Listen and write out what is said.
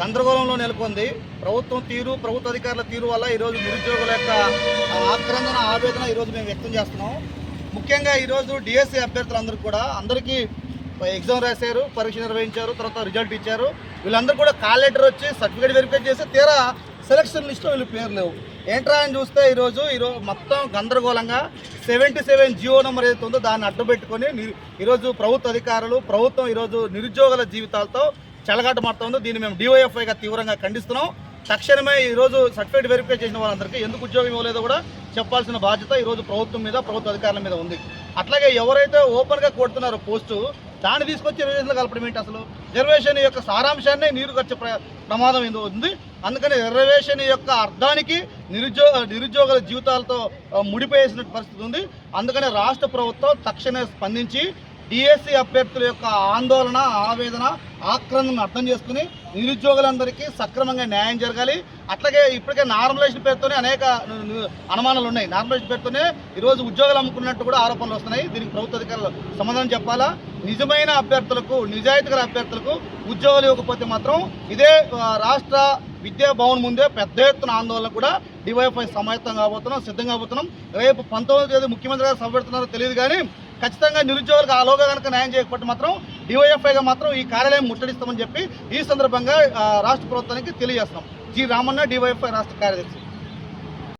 గందరగోళంలో నెలకొంది. ప్రభుత్వం తీరు ప్రభుత్వ అధికారుల తీరు వల్ల ఈరోజు నిరుద్యోగుల యొక్క ఆక్రందన ఆవేదన ఈరోజు మేము వ్యక్తం చేస్తున్నాం. ముఖ్యంగా ఈరోజు డిఎస్సీ అభ్యర్థులందరూ కూడా అందరికీ ఎగ్జామ్ రాశారు పరీక్ష నిర్వహించారు తర్వాత రిజల్ట్ ఇచ్చారు. వీళ్ళందరూ కూడా కాల్ లెటర్ వచ్చి సర్టిఫికేట్ వెరిఫై చేసి తీరా సెలక్షన్ లిస్ట్లో వీళ్ళు పేరు లేవు. ఏంట్రా అని చూస్తే ఈరోజు ఈరోజు మొత్తం గందరగోళంగా సెవెంటీ సెవెన్ జియో నెంబర్ ఏదైతే ఉందో దాన్ని అడ్డు పెట్టుకొని ఈరోజు ప్రభుత్వ అధికారులు ప్రభుత్వం ఈరోజు నిరుద్యోగుల జీవితాలతో చెలగాటు మారుతుందో దీన్ని మేము డివైఎఫ్ఐగా తీవ్రంగా ఖండిస్తున్నాం. తక్షణమే ఈరోజు సర్టిఫికేట్ వెరిఫై చేసిన వాళ్ళందరికీ ఎందుకు ఉద్యోగం ఇవ్వలేదో కూడా చెప్పాల్సిన బాధ్యత ఈరోజు ప్రభుత్వం మీద ప్రభుత్వ అధికారుల మీద ఉంది. అట్లాగే ఎవరైతే ఓపెన్గా కొడుతున్నారో పోస్టు దాన్ని తీసుకొచ్చి రిజర్వేషన్లో కలపడం ఏంటి అసలు? రిజర్వేషన్ యొక్క సారాంశాన్ని నీరు ఖర్చు ప్ర- ప్రమాదం ఎందుకు ఉంది. అందుకని రిజర్వేషన్ యొక్క అర్థానికి నిరుద్యోగ నిరుద్యోగుల జీవితాలతో ముడిపేసిన పరిస్థితి ఉంది. అందుకని రాష్ట్ర ప్రభుత్వం తక్షణమే స్పందించి డిఎస్సి అభ్యర్థుల యొక్క ఆందోళన ఆవేదన ఆక్రమణను అర్థం చేసుకుని నిరుద్యోగులందరికీ సక్రమంగా న్యాయం జరగాలి. అట్లాగే ఇప్పటికే నార్మలైజేషన్ పేరుతోనే అనేక అనుమానాలు ఉన్నాయి. నార్మలైజేషన్ పేరుతోనే ఈరోజు ఉద్యోగాలు అమ్ముకున్నట్టు కూడా ఆరోపణలు వస్తున్నాయి. దీనికి ప్రభుత్వ అధికారులు సమాధానం చెప్పాలా? నిజమైన అభ్యర్థులకు నిజాయితీగల అభ్యర్థులకు ఉద్యోగాలు ఇవ్వకపోతే మాత్రం ఇదే రాష్ట్ర విద్యా భవన్ ముందే పెద్ద ఎత్తున ఆందోళన కూడా డివైఎఫ్ఐ సమాయత్తం కాబోతున్నాం సిద్ధంగా కాబోతున్నాం. రేపు పంతొమ్మిది తేదీ ముఖ్యమంత్రి గారు సభ పెడుతున్నారో తెలియదు కానీ ఖచ్చితంగా నిరుద్యోగులకు ఆలోగా కనుక న్యాయం చేయకపోతే మాత్రం డివైఎఫ్ఐగా మాత్రం ఈ కార్యాలయం ముట్టడిస్తామని చెప్పి ఈ సందర్భంగా రాష్ట్ర ప్రభుత్వానికి తెలియజేస్తాం జి రామన్న డివైఎఫ్ఐ రాష్ట్ర కార్యదర్శి.